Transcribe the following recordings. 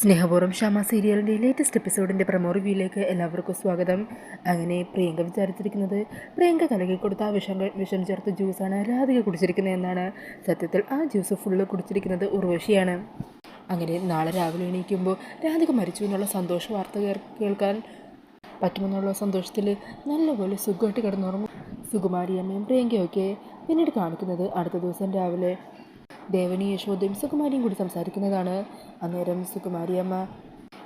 സ്നേഹപൂർവം ക്ഷമ സീരിയലിന്റെ ലേറ്റസ്റ്റ് എപ്പിസോഡിന്റെ പ്രമോ റിവ്യൂയിലേക്ക് എല്ലാവർക്കും സ്വാഗതം. അങ്ങനെ പ്രിയങ്ക വിചാരിച്ചിരിക്കുന്നത് പ്രിയങ്ക കലകി കൊടുത്ത ആ വിഷം വിഷം ചേർത്ത ജ്യൂസാണ് രാധിക കുടിച്ചിരിക്കുന്നത് എന്നാണ്. സത്യത്തിൽ ആ ജ്യൂസ് ഫുള്ള് കുടിച്ചിരിക്കുന്നത് ഉർവശിയാണ്. അങ്ങനെ നാളെ രാവിലെ എണീക്കുമ്പോൾ രാധിക മരിച്ചു എന്നുള്ള സന്തോഷ വാർത്ത കേൾക്കാൻ പറ്റുമെന്നുള്ള സന്തോഷത്തിൽ നല്ലപോലെ സുഖമായിട്ട് കിടന്നുറങ്ങും. സുകുമാരിയമ്മയും പ്രിയങ്കയൊക്കെ പിന്നീട് കാണിക്കുന്നത് അടുത്ത ദിവസം രാവിലെ ദേവനി യശോദയും സുകുമാരിയും കൂടി സംസാരിക്കുന്നതാണ്. അന്നേരം സുകുമാരിയമ്മ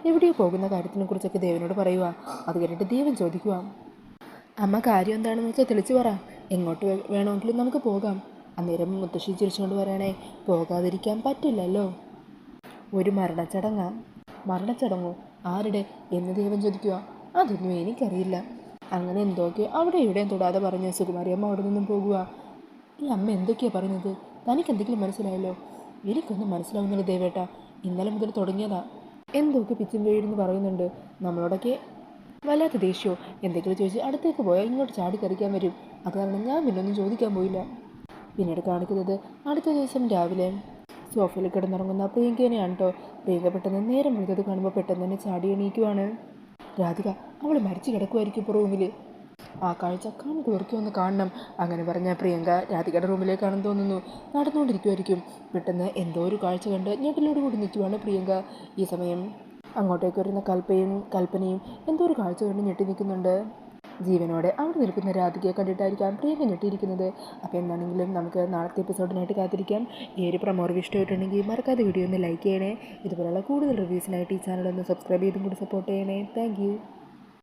എവിടെയോ പോകുന്ന കാര്യത്തിനെ കുറിച്ചൊക്കെ ദേവനോട് പറയുക അത് കേട്ടിട്ട് ദേവൻ ചോദിക്കുക അമ്മ കാര്യം എന്താണെന്ന് വെച്ചാൽ തെളിച്ചു പറ. എങ്ങോട്ട് വേണമെങ്കിലും നമുക്ക് പോകാം. അന്നേരം മുത്തശ്ശി ചിരിച്ചുകൊണ്ട് പറയണേ പോകാതിരിക്കാൻ പറ്റില്ലല്ലോ. ഒരു മരണച്ചടങ്ങാ. മരണച്ചടങ്ങോ? ആരുടെ? എന്ന് ദേവൻ ചോദിക്കുക അതൊന്നും എനിക്കറിയില്ല. അങ്ങനെ എന്തൊക്കെയോ അവിടെ ഇവിടെയും തൊടാതെ പറഞ്ഞ് സുകുമാരിയമ്മ അവിടെ നിന്നും പോകുക ഈ അമ്മ എന്തൊക്കെയാ പറയുന്നത്? തനിക്ക് എന്തെങ്കിലും മനസ്സിലായല്ലോ? എനിക്കൊന്നും മനസ്സിലാവുന്നില്ല ദേവേട്ട. ഇന്നലെ മുതൽ തുടങ്ങിയതാ. എന്തൊക്കെ പിച്ചും വീഴുന്നു പറയുന്നുണ്ട്. നമ്മളോടൊക്കെ വല്ലാത്ത ദേഷ്യമോ എന്തെങ്കിലും ചോദിച്ച് അടുത്തേക്ക് പോയാൽ ഇങ്ങോട്ട് ചാടിക്കറിക്കാൻ വരും. അത് കാരണം ഞാൻ പിന്നെ ഒന്നും ചോദിക്കാൻ പോയില്ല. പിന്നീട് കാണിക്കുന്നത് അടുത്ത ദിവസം രാവിലെ. സോഫയിൽ കിടന്നുറങ്ങുന്ന പ്രിയങ്കേനെയാണ് കേട്ടോ പ്രിയങ്ക പെട്ടെന്ന് നേരം വിളിച്ചത് കാണുമ്പോൾ പെട്ടെന്ന് തന്നെ ചാടി എണീക്കുവാണ്. രാധിക അവൾ മരിച്ചു കിടക്കുമായിരിക്കും ഇപ്പോൾ റൂമിൽ ആ കാഴ്ച കൺ ഒന്ന് കാണണം. അങ്ങനെ പറഞ്ഞ പ്രിയങ്ക രാധികയുടെ റൂമിലേക്കാണെന്ന് തോന്നുന്നു. നടന്നുകൊണ്ടിരിക്കുമായിരിക്കും പെട്ടെന്ന് എന്തോ ഒരു കാഴ്ച കണ്ട് ഞെട്ടലോട് കൂടി നിൽക്കുവാണ് പ്രിയങ്ക. ഈ സമയം അങ്ങോട്ടേക്ക് വരുന്ന കൽപ്പയും കൽപ്പനയും എന്തോ ഒരു കാഴ്ച കണ്ട് ഞെട്ടി നിൽക്കുന്നുണ്ട്. ജീവനോടെ അവിടെ നിൽക്കുന്ന രാധികയെ കണ്ടിട്ടായിരിക്കാം പ്രിയങ്ക ഞെട്ടിയിരിക്കുന്നത്. അപ്പോൾ എന്താണെങ്കിലും നമുക്ക് നാളത്തെ എപ്പിസോഡിനായിട്ട് കാത്തിരിക്കാം. ഈ ഒരു പ്രമോ റിവ്യൂ ഇഷ്ടമായിട്ടുണ്ടെങ്കിൽ മറക്കാതെ വീഡിയോ ഒന്ന് ലൈക്ക് ചെയ്യണേ. ഇതുപോലുള്ള കൂടുതൽ റിവ്യൂസിനായിട്ട് ഈ ചാനൽ ഒന്ന് സബ്സ്ക്രൈബ് ചെയ്തും കൂടി സപ്പോർട്ട് ചെയ്യണേ. താങ്ക്